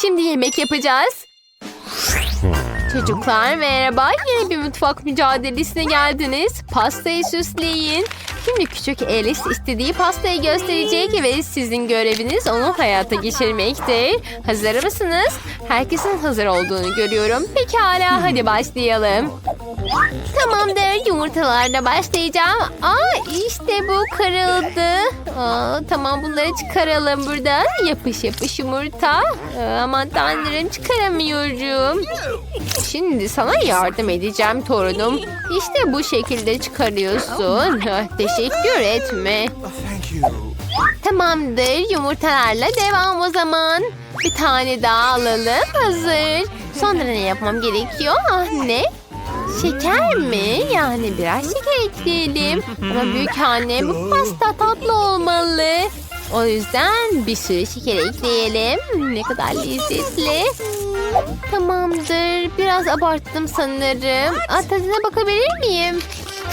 Şimdi yemek yapacağız. Çocuklar merhaba. Yeni bir mutfak mücadelesine geldiniz. Pastayı süsleyin. Şimdi küçük Alice istediği pastayı gösterecek ve sizin göreviniz onu hayata geçirmektir. Hazır mısınız? Herkesin hazır olduğunu görüyorum. Pekala hadi başlayalım. Tamamdır yumurtalarla başlayacağım. Aa işte bu kırıldı. Aa, tamam bunları çıkaralım buradan. Yapış yapış yumurta. Aa, aman tanrım çıkaramıyorum. Şimdi sana yardım edeceğim torunum. İşte bu şekilde çıkarıyorsun. Teşekkür etme. Tamamdır yumurtalarla devam o zaman. Bir tane daha alalım. Hazır. Sonra ne yapmam gerekiyor? Ah ne? Şeker mi? Yani biraz şeker ekleyelim. Ama büyük anne bu pasta tatlı olmalı. O yüzden bir sürü şeker ekleyelim. Ne kadar lezzetli. Tamamdır. Biraz abarttım sanırım. Aa, tadına bakabilir miyim?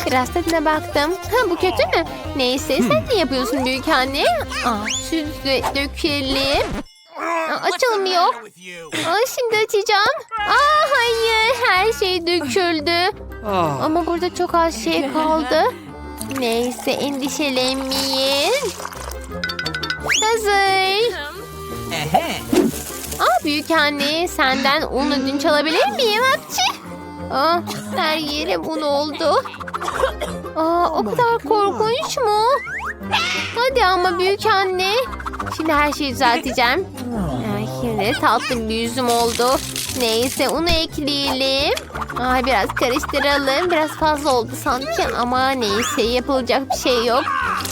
Biraz tadına baktım. Ha bu kötü mü? Neyse sen ne yapıyorsun büyük anne? Aa, de dökelim. Aa, açılmıyor. Aa, şimdi açacağım. Aa hayır her şey döküldü. Oh. Ama burada çok az şey kaldı. Neyse endişelenmeyin. Hazır. Aa büyük anne senden un ödünç alabilir miyim hapçı? Aa her yerim un oldu. Aa o kadar korkunç mu? Hadi ama büyük anne. Şimdi her şeyi düzelteceğim. Ay, şimdi tatlı bir yüzüm oldu. Neyse unu ekleyelim. Ay, biraz karıştıralım. Biraz fazla oldu sanki ama neyse yapılacak bir şey yok.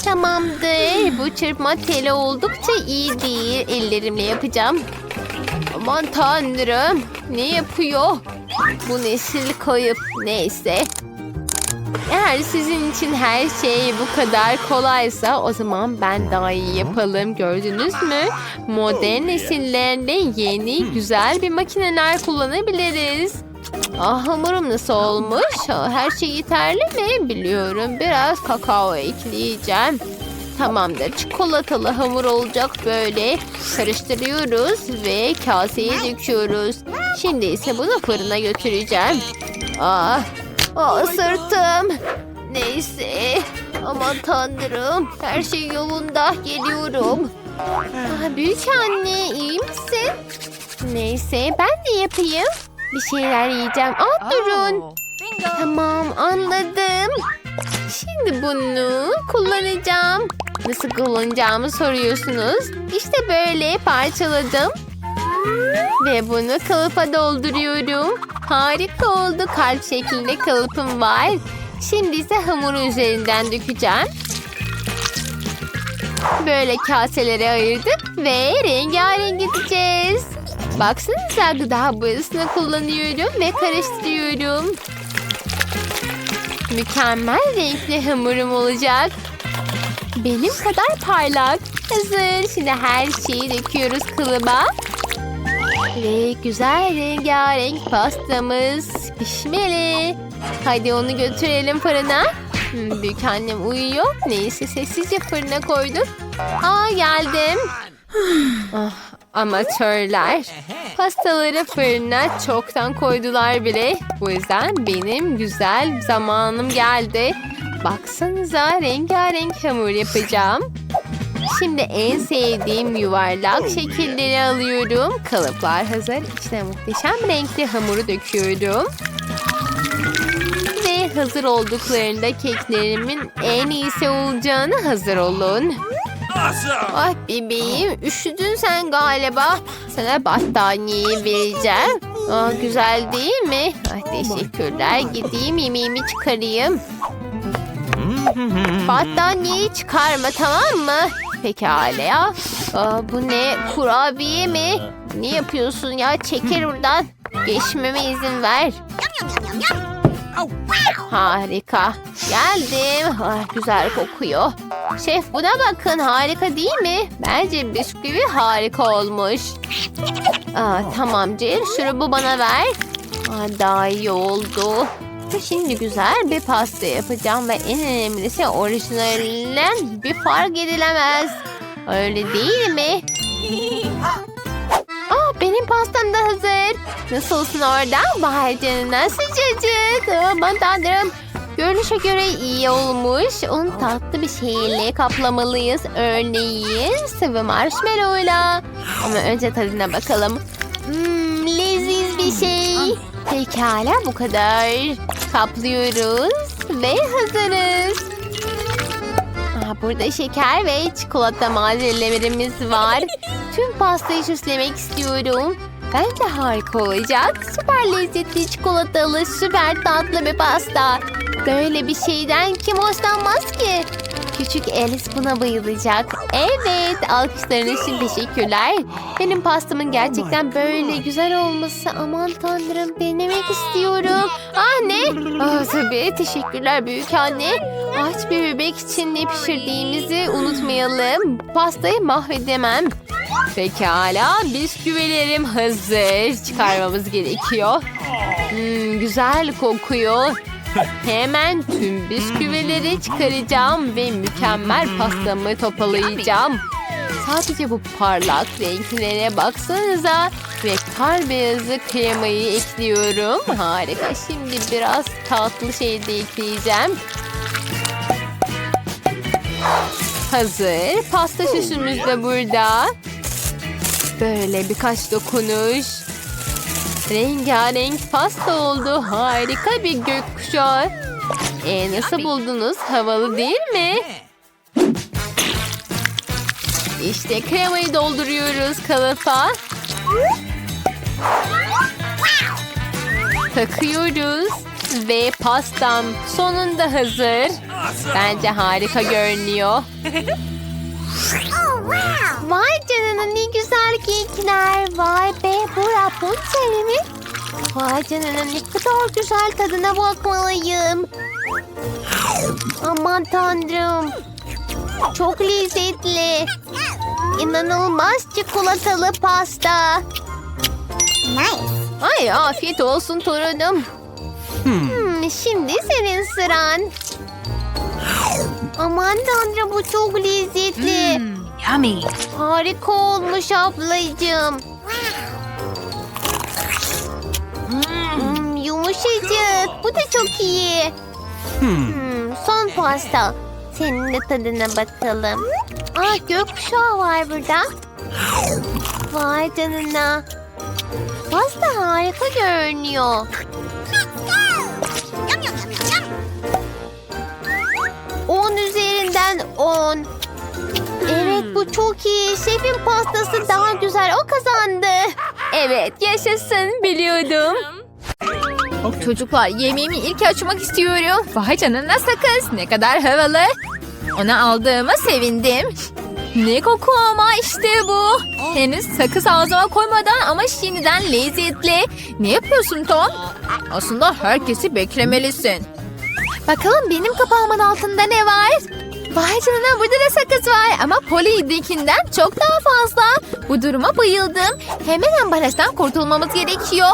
Tamamdır. Bu çırpma teli oldukça iyi değil. Ellerimle yapacağım. Aman tanrım. Ne yapıyor? Bu nesil kayıp. Neyse. Eğer sizin için her şey bu kadar kolaysa o zaman ben daha iyi yapalım. Gördünüz mü? Modern nesillerde yeni güzel bir makineler kullanabiliriz. Ah hamurum nasıl olmuş? Ah, Her şey yeterli mi? Biliyorum. Biraz kakao ekleyeceğim. Tamamdır. Çikolatalı hamur olacak böyle. Karıştırıyoruz ve kaseye döküyoruz. Şimdi ise bunu fırına götüreceğim. Ah, ah sırtım. Neyse. Aman tanrım. Her şey yolunda. Geliyorum. Ah, büyük anne iyi misin? Neyse ben de yapayım. Bir şeyler yiyeceğim. Aa durun. Tamam anladım. Şimdi bunu kullanacağım. Nasıl kullanacağımı soruyorsunuz. İşte böyle parçaladım. Ve bunu kalıpa dolduruyorum. Harika oldu. Kalp şeklinde kalıpım var. Şimdi ise hamuru üzerinden dökeceğim. Böyle kaselere ayırdık ve rengarenk edeceğiz. Baksanıza gıda boyasını kullanıyorum ve karıştırıyorum. Mükemmel renkli hamurum olacak. Benim kadar parlak. Hazır. Şimdi her şeyi döküyoruz kılıma. Ve güzel rengarenk pastamız pişmeli. Hadi onu götürelim fırına. Hmm, büyük annem uyuyor. Neyse sessizce fırına koyduk. Aa geldim. Ah, amatörler. Pastaları fırına çoktan koydular bile. Bu yüzden benim güzel zamanım geldi. Baksanıza rengarenk hamur yapacağım. Şimdi en sevdiğim yuvarlak şekilleri alıyorum. Kalıplar hazır. İçine muhteşem renkli hamuru döküyorum. Ve hazır olduklarında keklerimin en iyisi olacağını hazır olun. Ay bebeğim üşüdün sen galiba. Sana battaniyeyi vereceğim. Aa, güzel değil mi? Ay, teşekkürler. Gideyim yemeğimi çıkarayım. Battaniyeyi çıkarma tamam mı? Pekala ya. Aa, bu ne? Kurabiye mi? Ne yapıyorsun ya? Çekil buradan. Geçmeme izin ver. Harika. Geldim. Ah, güzel kokuyor. Şef buna bakın harika değil mi? Bence bisküvi harika olmuş. Aa, tamam Jill şurubu bana ver. Aa, daha iyi oldu. Şimdi güzel bir pasta yapacağım ve en önemlisi orijinalinden bir fark edilemez. Öyle değil mi? Aa, Nasılsın orada? Vay canına sıcacık. Aman tanrım. Görünüşe göre iyi olmuş. Onu tatlı bir şeyle kaplamalıyız. Örneğin sıvı marshmallow'la. Ama önce tadına bakalım. Hmm, leziz bir şey. Pekala bu kadar. Kaplıyoruz ve hazırız. Aa, burada şeker ve çikolata malzemelerimiz var. Tüm pastayı süslemek istiyorum. Bence harika olacak. Süper lezzetli çikolatalı, süper tatlı bir pasta. Böyle bir şeyden kim hoşlanmaz ki? Küçük Alice buna bayılacak. Evet, alkışlarınız için teşekkürler. Benim pastamın gerçekten böyle güzel olması. Aman tanrım, denemek istiyorum. Ah ne? Ah tabii, teşekkürler büyük anne. Aç bir bebek için ne pişirdiğimizi unutmayalım. Pastayı mahvedemem. Pekala, bisküvilerim hazır. Çıkarmamız gerekiyor. Hmm, güzel kokuyor. Hemen tüm bisküvileri çıkaracağım ve mükemmel pastamı toparlayacağım. Sadece bu parlak renklere baksanıza. Ve kar beyazı kremayı ekliyorum. Harika. Şimdi biraz tatlı şey de ekleyeceğim. Hazır. Pasta süsümüz de burada. Böyle birkaç dokunuş. Rengarenk pasta oldu. Harika bir gökkuşağı. E, nasıl buldunuz? Havalı değil mi? İşte kremayı dolduruyoruz kalıpa. Takıyoruz. Ve pastam sonunda hazır. Bence harika görünüyor. Vay canına ne güzel kekler. Vay be bu Rapunzel mi? Vay canına ne kadar güzel tadına bakmalıyım. Aman tanrım. Çok lezzetli. İnanılmaz çikolatalı pasta. Ay afiyet olsun torunum. Hmm, şimdi senin sıran. Aman tanrım bu çok lezzetli. Yummy. Harika olmuş ablacığım. Yumuşacık. Bu da çok iyi. Hmm, son pasta. Senin de tadına bakalım. Aa gökkuşağı var burada. Vay canına. Pasta harika görünüyor. 10 üzerinden 10. Evet bu çok iyi. Şefin pastası daha güzel. O kazandı. Evet yaşasın biliyordum. Çocuklar yemeğimi ilk açmak istiyorum. Vay canına sakız. Ne kadar havalı. Onu aldığıma sevindim. Ne koku ama işte bu. Henüz sakız ağzıma koymadan ama şimdiden lezzetli. Ne yapıyorsun Tom? Aslında herkesi beklemelisin. Bakalım benim kapağımın altında ne var? Vay canına burada da sakız var ama Polly'dekinden çok daha fazla. Bu duruma bayıldım. Hemen ambalajdan kurtulmamız gerekiyor.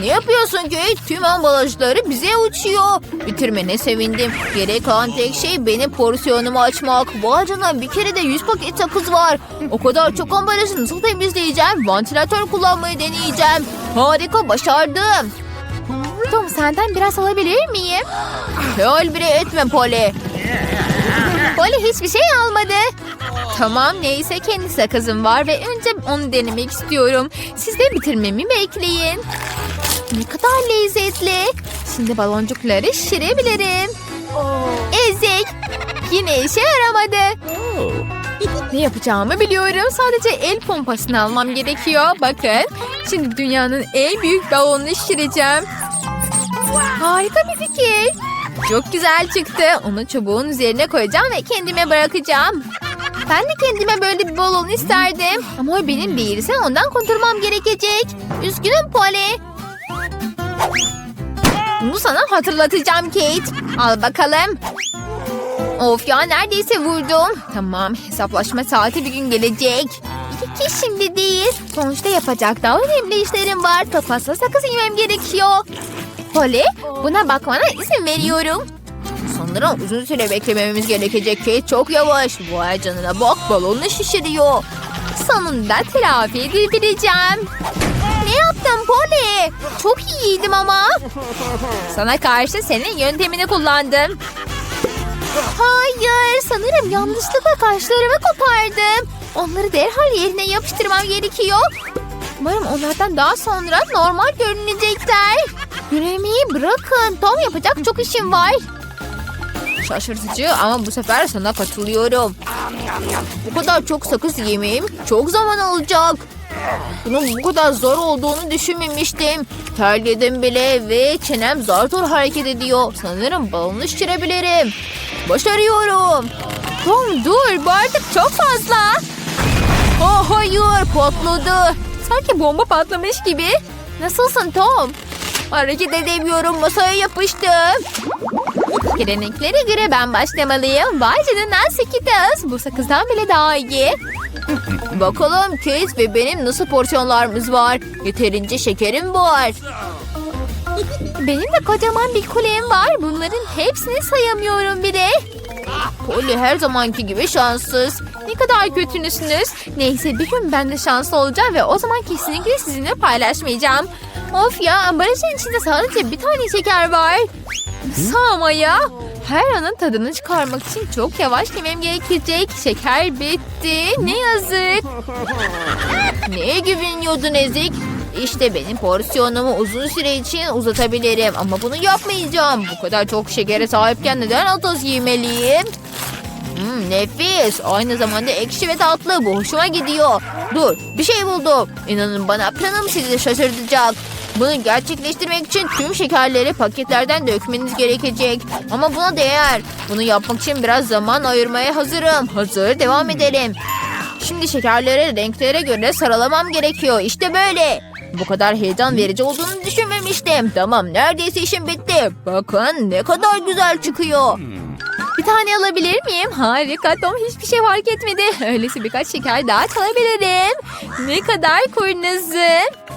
Ne yapıyorsun Kate? Tüm ambalajları bize uçuyor. Bitirmene sevindim. Gerek kalan tek şey benim porsiyonumu açmak. Vay canına bir kere de 100 paket sakız var. O kadar çok ambalajı nasıl temizleyeceğim? Vantilatör kullanmayı deneyeceğim. Harika başardım. Tom senden biraz alabilir miyim? Hayal bile etme Polly. Polly hiçbir şey almadı. Tamam neyse kendi sakızım var ve önce onu denemek istiyorum. Siz de bitirmemi bekleyin. Ne kadar lezzetli. Şimdi baloncukları şişirebilirim. Ezik. Yine işe yaramadı. Ne yapacağımı biliyorum. Sadece el pompasını almam gerekiyor. Bakın. Şimdi dünyanın en büyük balonunu şişireceğim. Harika bir fikir. Çok güzel çıktı. Onu çubuğun üzerine koyacağım ve kendime bırakacağım. Ben de kendime böyle bir balon isterdim. Ama o benim değilse ondan kurtulmam gerekecek. Üzgünüm Polly. Bunu sana hatırlatacağım Kate. Al bakalım. Of ya neredeyse vurdum. Tamam hesaplaşma saati bir gün gelecek. Ki şimdi değil. Sonuçta yapacak daha önemli işlerim var. Topasla sakız yemem gerekiyor. Polly buna bakmana izin veriyorum. Sanırım uzun süre beklemememiz gerekecek ki çok yavaş. Vay canına bak balonu şişiriyor. Sonunda telafi edebileceğim. Ne yaptın Polly? Çok iyiydim ama. Sana karşı senin yöntemini kullandım. Hayır sanırım yanlışlıkla kaşlarımı kopardım. Onları derhal yerine yapıştırmam gerekiyor. Umarım onlardan daha sonra normal görünecekler. Yüreğimi bırakın. Tom yapacak çok işim var. Şaşırtıcı ama bu sefer sana katılıyorum. Bu kadar çok sakız yemeyim çok zaman alacak. Bunun bu kadar zor olduğunu düşünmemiştim. Terledim bile ve çenem zar zor hareket ediyor. Sanırım balonu şişirebilirim. Başarıyorum. Tom dur bu artık çok fazla. Oh hayır patladı. Sanki bomba patlamış gibi. Nasılsın Tom? Hareket edemiyorum masaya yapıştım. Geleneklere göre ben başlamalıyım. Vay canına sekiz. Bu sakızdan bile daha iyi. Bakalım Kate ve benim nasıl porsiyonlarımız var. Yeterince şekerim var. Benim de kocaman bir kulem var. Bunların hepsini sayamıyorum bile. Polly her zamanki gibi şanssız. Ne kadar kötünüsünüz. Neyse bir gün ben de şanslı olacağım ve o zaman kesinlikle sizinle paylaşmayacağım. Of ya ambalajın içinde sadece bir tane şeker var. Ama ya? Her anın tadını çıkarmak için çok yavaş yemem gerekecek. Şeker bitti. Ne yazık. Neye güveniyordun Ezik? İşte benim porsiyonumu uzun süre için uzatabilirim ama bunu yapmayacağım. Bu kadar çok şekere sahipken neden atos yemeliyim? Hmm, nefis. Aynı zamanda ekşi ve tatlı. Bu hoşuma gidiyor. Dur, bir şey buldum. İnanın bana planım sizi şaşırtacak. Bunu gerçekleştirmek için tüm şekerleri paketlerden dökmeniz gerekecek. Ama buna değer. Bunu yapmak için biraz zaman ayırmaya hazırım. Hazır, devam edelim. Şimdi şekerleri renklere göre sıralamam gerekiyor. İşte böyle. Bu kadar heyecan verici olduğunu düşünmemiştim. Tamam neredeyse işim bitti. Bakın ne kadar güzel çıkıyor. Bir tane alabilir miyim? Harika Tom hiçbir şey fark etmedi. Öyleyse birkaç şeker daha çalabilirim. Ne kadar kurnazım.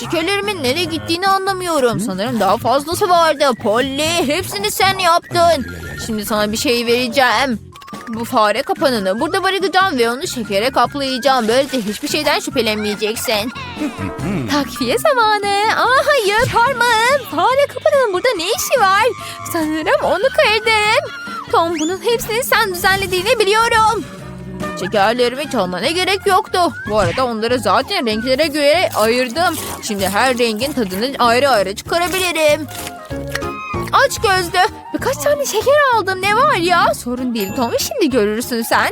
Şekerlerimin nereye gittiğini anlamıyorum. Sanırım daha fazlası vardı. Polly hepsini sen yaptın. Şimdi sana bir şey vereceğim. Bu fare kapanını burada bırakacağım ve onu şekere kaplayacağım. Böylece hiçbir şeyden şüphelenmeyeceksin. Takviye zamanı. Aa hayır parmağım. Fare kapının burada ne işi var? Sanırım onu kırdım. Tom bunun hepsini sen düzenlediğini biliyorum. Şekerlerimi çalmana gerek yoktu. Bu arada onları zaten renklere göre ayırdım. Şimdi her rengin tadını ayrı ayrı çıkarabilirim. Aç gözlü. Birkaç tane şeker aldım. Ne var ya? Sorun değil Tom. Şimdi görürsün sen.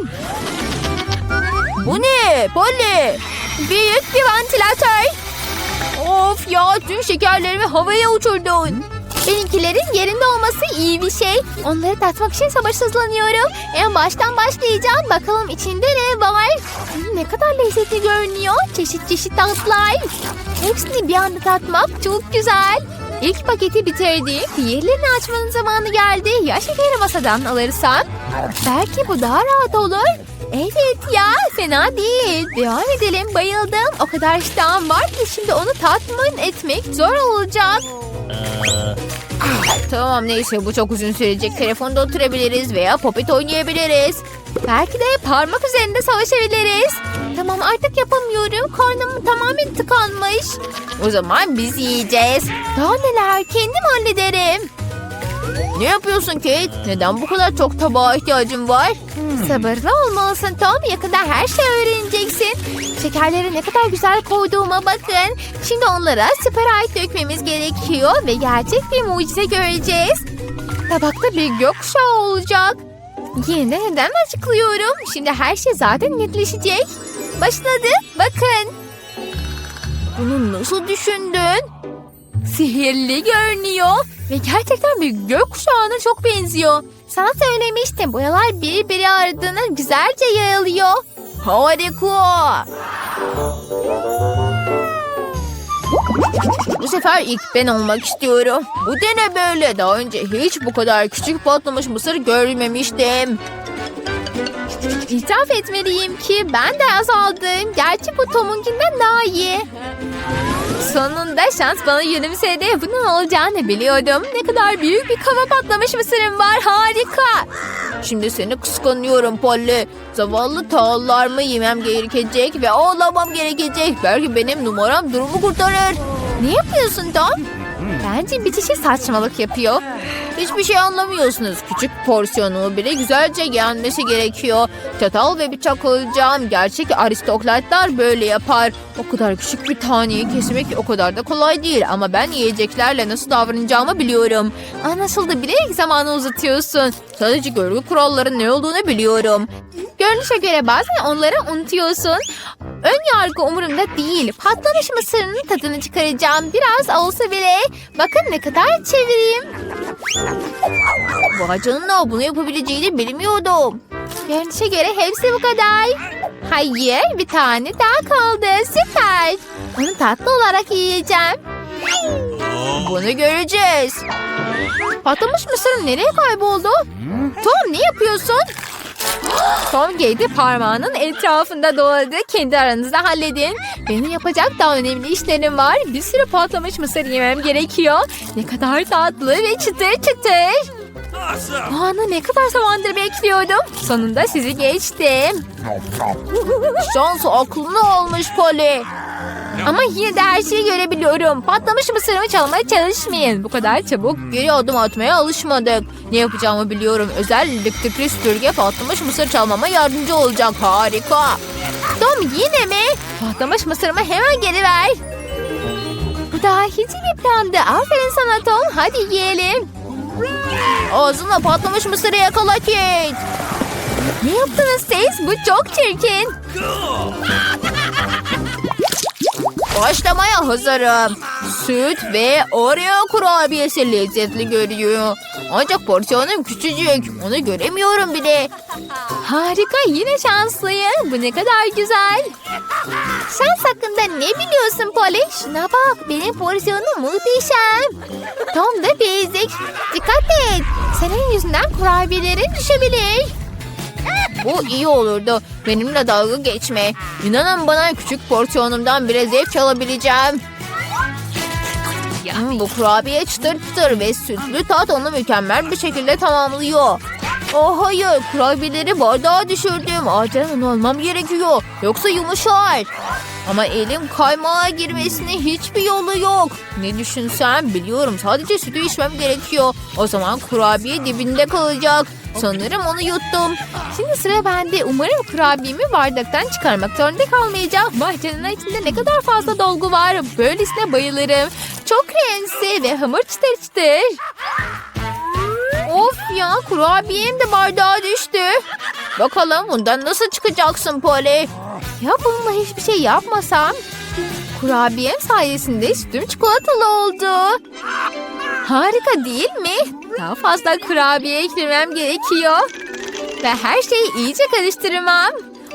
Bu ne? Polly! Büyük bir vantilatör. Of ya tüm şekerlerimi havaya uçurdun. Benimkilerin yerinde olması iyi bir şey. Onları tatmak için sabırsızlanıyorum. En baştan başlayacağım. Bakalım içinde ne var? Hmm, ne kadar lezzetli görünüyor. Çeşit çeşit tatlar. Hepsini bir anda tatmak çok güzel. İlk paketi bitirdim. Diğerlerini açmanın zamanı geldi. Ya şekeri masadan alırsam? Belki bu daha rahat olur. Evet ya fena değil. Devam edelim bayıldım. O kadar iştahım var ki şimdi onu tatmin etmek zor olacak. Tamam neyse bu çok uzun sürecek. Telefonda oturabiliriz veya popet oynayabiliriz. Belki de parmak üzerinde savaşabiliriz. Tamam artık yapamıyorum. Karnım tamamen tıkanmış. O zaman biz yiyeceğiz. Daha neler kendim hallederim. Ne yapıyorsun Kate? Neden bu kadar çok tabağa ihtiyacın var? Sabırlı olmalısın Tom. Yakında her şeyi öğreneceksin. Şekerleri ne kadar güzel koyduğuma bakın. Şimdi onlara Sprite dökmemiz gerekiyor ve gerçek bir mucize göreceğiz. Tabakta bir gökkuşağı olacak. Yine de neden açıklıyorum? Şimdi her şey zaten netleşecek. Başladı. Bakın. Bunu nasıl düşündün? Sihirli görünüyor. Ve gerçekten bir gökkuşağına çok benziyor. Sana söylemiştim. Boyalar birbiri ardına güzelce yayılıyor. Harika. Bu sefer ilk ben olmak istiyorum. Bu da ne böyle? Daha önce hiç bu kadar küçük patlamış mısır görmemiştim. İtiraf etmeliyim ki ben de azaldım. Gerçi bu Tom'unkinden daha iyi. Sonunda şans bana yönümsedi. Bunun olacağını biliyordum. Ne kadar büyük bir kava patlamış mısırım var. Harika. Şimdi seni kıskanıyorum Polly. Zavallı tağlarımı yemem gerekecek ve ağlamam gerekecek. Belki benim numaram durumu kurtarır. Ne yapıyorsun Tom? Bence bir kişi saçmalık yapıyor. Hiçbir şey anlamıyorsunuz. Küçük porsiyonu bile güzelce yenmesi gerekiyor. Çatal ve bıçak alacağım. Gerçek aristokratlar böyle yapar. O kadar küçük bir taneyi kesmek o kadar da kolay değil. Ama ben yiyeceklerle nasıl davranacağımı biliyorum. Anlaşıldı bilerek zamanı uzatıyorsun. Sadece görgü kuralların ne olduğunu biliyorum. Görünüşe göre bazen onları unutuyorsun. Ön yargı umurumda değil. Patlamış mısırının tadını çıkaracağım. Biraz olsa bile. Bakın ne kadar çevireyim. Vay canına bunu yapabileceğini bilmiyordum. Görünüşe göre hepsi bu kadar. Hayır bir tane daha kaldı. Süper. Onu tatlı olarak yiyeceğim. Bunu göreceğiz. Patlamış mısırın nereye kayboldu? Tom ne yapıyorsun? Tom geldi parmağının etrafında doladı. Kendi aranızda halledin. Benim yapacak daha önemli işlerim var. Bir sürü patlamış mısır yemem gerekiyor. Ne kadar tatlı ve çıtır çıtır. Anı ne kadar zamandır bekliyordum. Sonunda sizi geçtim. Şans aklını almış Polly. Ama yine de her şeyi görebiliyorum. Patlamış mısırımı çalmaya çalışmayın. Bu kadar çabuk geri adım atmaya alışmadık. Ne yapacağımı biliyorum. Özellikle Chris Türk'e patlamış mısır çalmama yardımcı olacak. Harika. Tom yine mi? Patlamış mısırımı hemen geri ver. Bu daha hiç bir plandı. Aferin sana Tom. Hadi yiyelim. Ağzına patlamış mısırı yakala Kate. Ne yaptınız siz? Bu çok çirkin. Başlamaya hazırım. Süt ve Oreo kurabiyesi lezzetli görüyor. Ancak porsiyonum küçücük. Onu göremiyorum bile. Harika yine şanslıyım. Bu ne kadar güzel. Sen hakkında ne biliyorsun Polly? Şuna bak benim porsiyonum muhteşem. Tom da bezik. Dikkat et. Senin yüzünden kurabiyelerin düşebilir. Bu iyi olurdu. Benimle dalga geçme. İnanın bana küçük porsiyonumdan bile zevk alabileceğim. Hmm, bu kurabiye çıtır çıtır ve sütlü tat onu mükemmel bir şekilde tamamlıyor. Oh hayır kurabiyeleri bardağa düşürdüm. Acilen onu almam gerekiyor. Yoksa yumuşar. Ama elim kaymağa girmesine hiçbir yolu yok. Ne düşünsem biliyorum sadece sütü içmem gerekiyor. O zaman kurabiye dibinde kalacak. Sanırım onu yuttum. Şimdi sıra bende. Umarım kurabiyemi bardaktan çıkarmak zorunda kalmayacağım. Vay canına içinde ne kadar fazla dolgu var. Böylesine bayılırım. Çok rensi ve hamur çıtır çıtır. Of ya kurabiyem de bardağa düştü. Bakalım bundan nasıl çıkacaksın Polly? Ya bununla hiçbir şey yapmasam? Kurabiyem sayesinde sütüm çikolatalı oldu. Harika değil mi? Daha fazla kurabiye eklemem gerekiyor. Ve her şeyi iyice karıştırmam.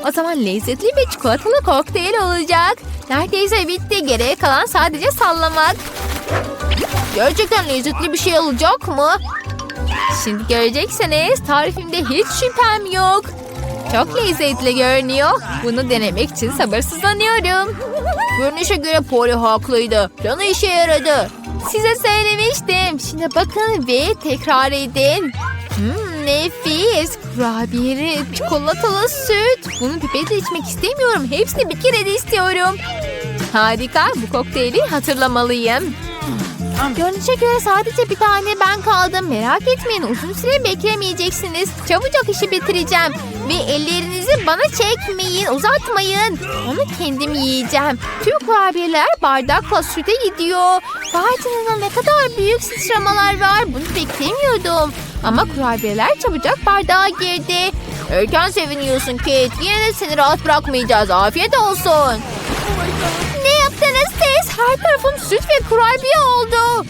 O zaman lezzetli bir çikolatalı kokteyl olacak. Neredeyse bitti. Geriye kalan sadece sallamak. Gerçekten lezzetli bir şey olacak mı? Şimdi göreceksiniz tarifimde hiç şüphem yok. Çok lezzetli görünüyor. Bunu denemek için sabırsızlanıyorum. Görünüşe göre Polly haklıydı. Planı işe yaradı. Size söylemiştim. Şimdi bakın ve tekrar edin. Hmm, nefis. Kurabiyeli çikolatalı süt. Bunu pipetle içmek istemiyorum. Hepsini bir kere de istiyorum. Harika. Bu kokteyli hatırlamalıyım. Görünüşe göre sadece bir tane ben kaldım. Merak etmeyin uzun süre beklemeyeceksiniz. Çabucak işi bitireceğim. Ve ellerinizi bana çekmeyin, uzatmayın. Onu kendim yiyeceğim. Tüm kurabiyeler bardakla süte gidiyor. Vay ne kadar büyük sıçramalar var. Bunu beklemiyordum. Ama kurabiyeler çabucak bardağa girdi. Erken seviniyorsun Kate. Yine de seni rahat bırakmayacağız. Afiyet olsun. Ne yaptınız siz? Her tarafım süt ve kurabiye oldu.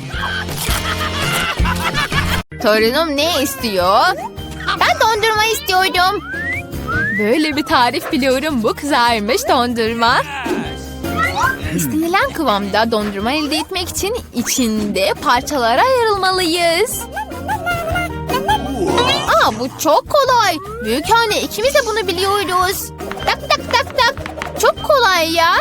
Torunum ne istiyor? Ben dondurma istiyordum. Böyle bir tarif biliyorum. Bu kızarmış dondurma. İstenilen kıvamda dondurma elde etmek için içinde parçalara ayrılmalıyız. Aa bu çok kolay. Büyük anne ikimiz de bunu biliyoruz. Tak tak tak tak. Çok kolay ya.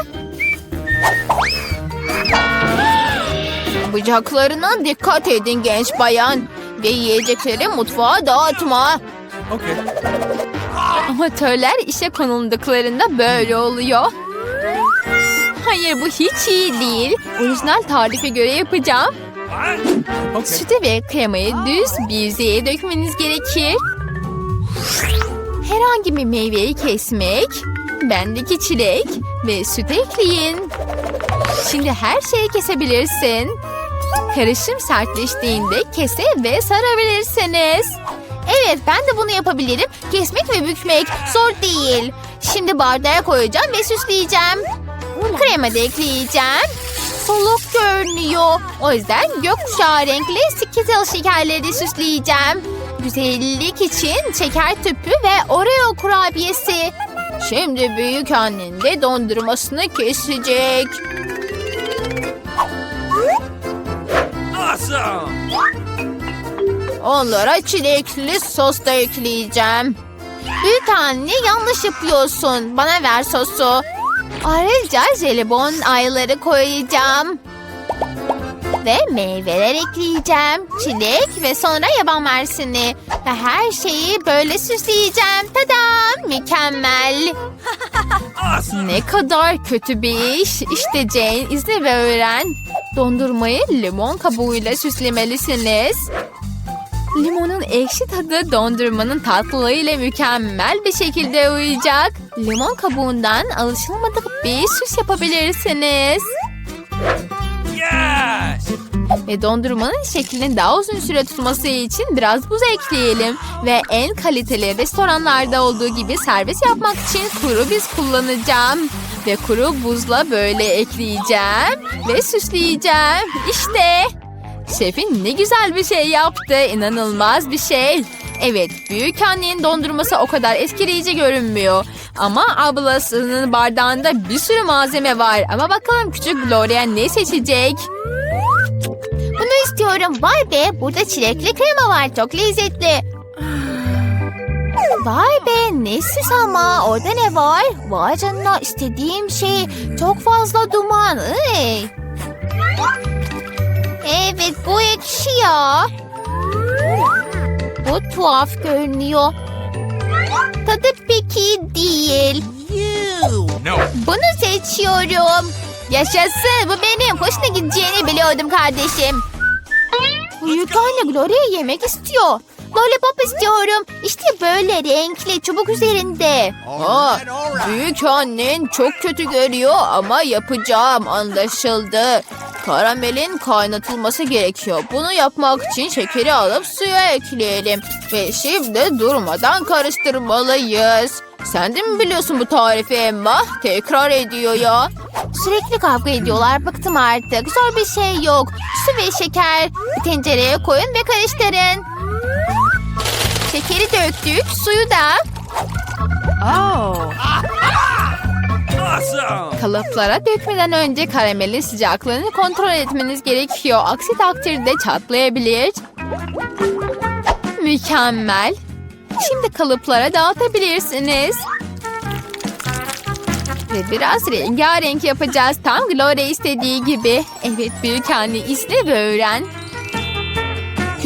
Bıçaklarına dikkat edin genç bayan. Ve yiyecekleri mutfağa dağıtma. Okay. Amatörler işe konulduklarında böyle oluyor. Hayır bu hiç iyi değil. Orijinal tarife göre yapacağım. Sütü ve kremayı düz bir yüzeye dökmeniz gerekir. Herhangi bir meyveyi kesmek, bendeki çilek ve süt ekleyin. Şimdi her şeyi kesebilirsin. Karışım sertleştiğinde kese ve sarabilirsiniz. Evet ben de bunu yapabilirim. Kesmek ve bükmek zor değil. Şimdi bardağa koyacağım ve süsleyeceğim. Krema da ekleyeceğim. Soluk görünüyor. O yüzden gökkuşağı renkli skittles şekerleri süsleyeceğim. Güzellik için şeker tüpü ve Oreo kurabiyesi. Şimdi büyük annen de dondurmasını kesecek. Awesome! Onlara çilekli sos da ekleyeceğim. Büyük anne yanlış yapıyorsun. Bana ver sosu. Ayrıca jelibon ayları koyacağım. Ve meyveler ekleyeceğim. Çilek ve sonra yaban mersini. Ve her şeyi böyle süsleyeceğim. Tadam! Mükemmel. Ne kadar kötü bir iş. İşte Jane izle ve öğren. Dondurmayı limon kabuğuyla süslemelisiniz. Limonun ekşi tadı dondurmanın tatlılığıyla mükemmel bir şekilde uyacak. Limon kabuğundan alışılmadık bir süs yapabilirsiniz. Yes! Ve dondurmanın şeklinin daha uzun süre tutması için biraz buz ekleyelim. Ve en kaliteli restoranlarda olduğu gibi servis yapmak için kuru biz kullanacağım. Ve kuru buzla böyle ekleyeceğim ve süsleyeceğim. İşte şefin ne güzel bir şey yaptı. İnanılmaz bir şey. Evet, büyük annenin dondurması o kadar etkileyici görünmüyor. Ama ablasının bardağında bir sürü malzeme var. Ama bakalım küçük Gloria ne seçecek? Bunu istiyorum. Vay be burada çilekli krema var. Çok lezzetli. Vay be nesiz ama orada ne var? Vay canına istediğim şey çok fazla duman. Iy. Evet bu ekşi ya. Bu tuhaf görünüyor. Tadı pek iyi değil. No! Bunu seçiyorum. Yaşasın bu benim. Hoşuna gideceğini biliyordum kardeşim. Büyük anne Gloria yemek istiyor. Lollipop istiyorum. İşte böyle renkli çubuk üzerinde. Aa, büyük annen çok kötü görüyor ama yapacağım anlaşıldı. Karamelin kaynatılması gerekiyor. Bunu yapmak için şekeri alıp suya ekleyelim. Ve şimdi durmadan karıştırmalıyız. Sen de mi biliyorsun bu tarifi Emma? Tekrar ediyor ya. Sürekli kavga ediyorlar. Bıktım artık. Zor bir şey yok. Su ve şeker. Bir tencereye koyun ve karıştırın. Şekeri döktük. Suyu da. Awesome! Kalıplara dökmeden önce karamelin sıcaklığını kontrol etmeniz gerekiyor. Aksi takdirde çatlayabilir. Mükemmel. Şimdi kalıplara dağıtabilirsiniz. Ve biraz rengarenk yapacağız. Tam Gloria istediği gibi. Evet büyük anne izle ve öğren.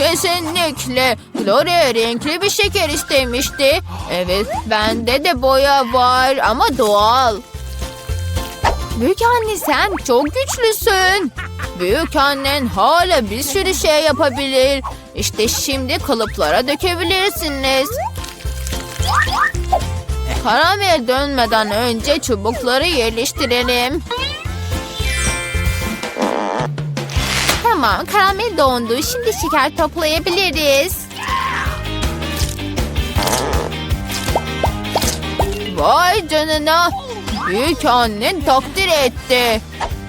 Kesinlikle. Gloria renkli bir şeker istemişti. Evet bende de boya var ama doğal. Büyük anne sen çok güçlüsün. Büyük annen hala bir sürü şey yapabilir. İşte şimdi kalıplara dökebilirsiniz. Karamel dönmeden önce çubukları yerleştirelim. Tamam karamel dondu. Şimdi şeker toplayabiliriz. Vay canına. Büyük annen takdir etti.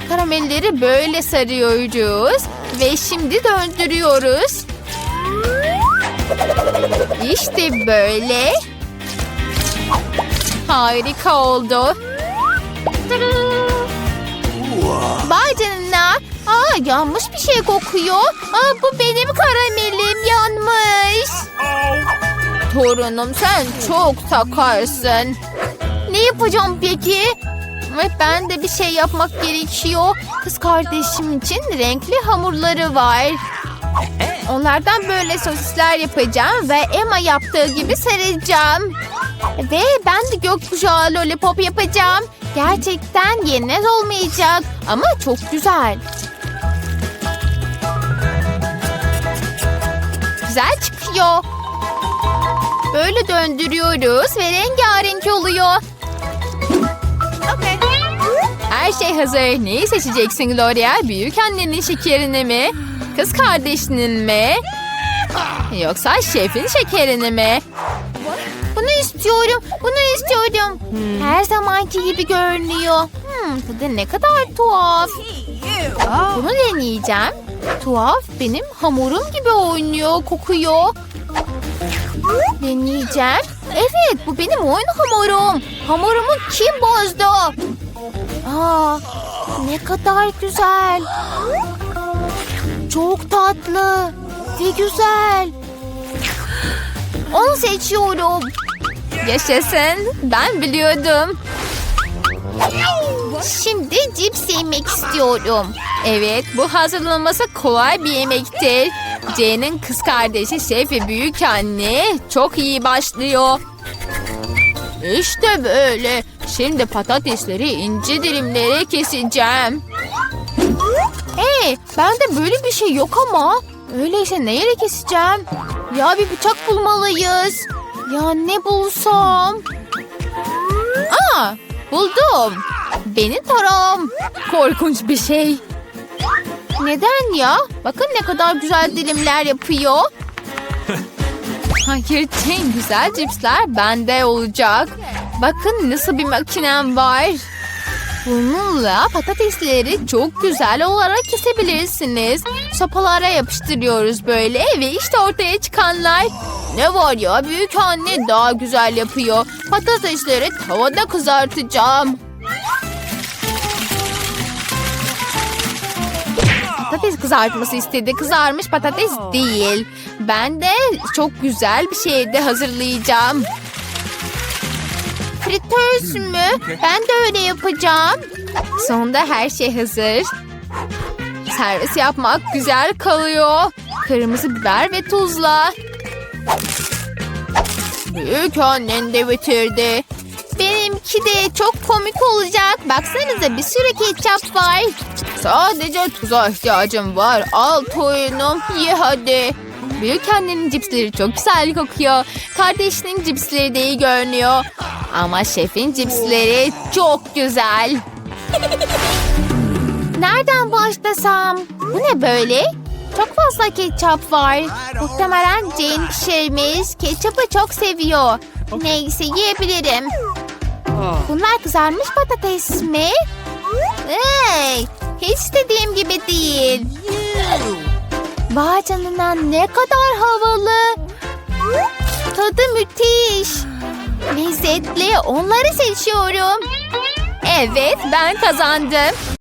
Karamelleri böyle sarıyoruz. Ve şimdi döndürüyoruz. İşte böyle. Harika oldu. Vay Aa, yanmış bir şey kokuyor. Aa, bu benim karamelim yanmış. Torunum sen çok takarsın. Ne yapacağım peki? Ben de bir şey yapmak gerekiyor. Kız kardeşim için renkli hamurları var. Onlardan böyle sosisler yapacağım ve Emma yaptığı gibi saracağım. Ve ben de gökkuşağı lollipop yapacağım. Gerçekten yenmez olmayacak ama çok güzel. Çıkıyor. Böyle döndürüyoruz ve rengarenk oluyor. Her şey hazır. Neyi seçeceksin Gloria? Büyük annenin şekerini mi? Kız kardeşinin mi? Yoksa şefin şekerini mi? Bunu istiyorum, bunu istiyorum. Her zamanki gibi görünüyor. Hmm, tadı ne kadar tuhaf. Bunu deneyeceğim. Tuhaf, benim hamurum gibi oynuyor, kokuyor. Deneyeceğim. Evet, bu benim oyun hamurum. Hamurumu kim bozdu? Aa, ne kadar güzel. Çok tatlı ve güzel. Onu seçiyorum. Yaşasın. Ben biliyordum. Şimdi cips yemek istiyorum. Evet, bu hazırlanması kolay bir yemektir. Jane'in kız kardeşi şef ve büyük anne çok iyi başlıyor. İşte böyle. Şimdi patatesleri ince dilimlere keseceğim. Hey, bende böyle bir şey yok ama. Öyleyse neyle keseceğim? Ya bir bıçak bulmalıyız. Ya ne bulsam? Aa, buldum. Benim taram. Korkunç bir şey. Neden ya? Bakın ne kadar güzel dilimler yapıyor. Hayır Jane, güzel cipsler bende olacak. Bakın nasıl bir makinem var. Bununla patatesleri çok güzel olarak kesebilirsiniz. Sopalara yapıştırıyoruz böyle ve işte ortaya çıkanlar. Ne var ya büyük anne daha güzel yapıyor. Patatesleri tavada kızartacağım. Patates kızartması istedi. Kızarmış patates değil. Ben de çok güzel bir şey de hazırlayacağım. Fritöz mü? Ben de öyle yapacağım. Sonunda her şey hazır. Servis yapmak güzel kalıyor. Kırmızı biber ve tuzla. Büyük annen de bitirdi. Benimki de çok komik olacak. Baksanıza bir sürü ketçap var. Sadece tuza ihtiyacım var. Al toyunum ye hadi. Büyük annenin cipsleri çok güzel kokuyor. Kardeşinin cipsleri de iyi görünüyor. Ama şefin cipsleri çok güzel. Nereden başlasam? Bu ne böyle? Çok fazla ketçap var. Muhtemelen Jane pişirmiş. Ketçapı çok seviyor. Neyse yiyebilirim. Bunlar kızarmış patates mi? Hey, hiç dediğim gibi değil. Vay canına ne kadar havalı. Tadı müthiş. Lezzetli onları seçiyorum. Evet ben kazandım.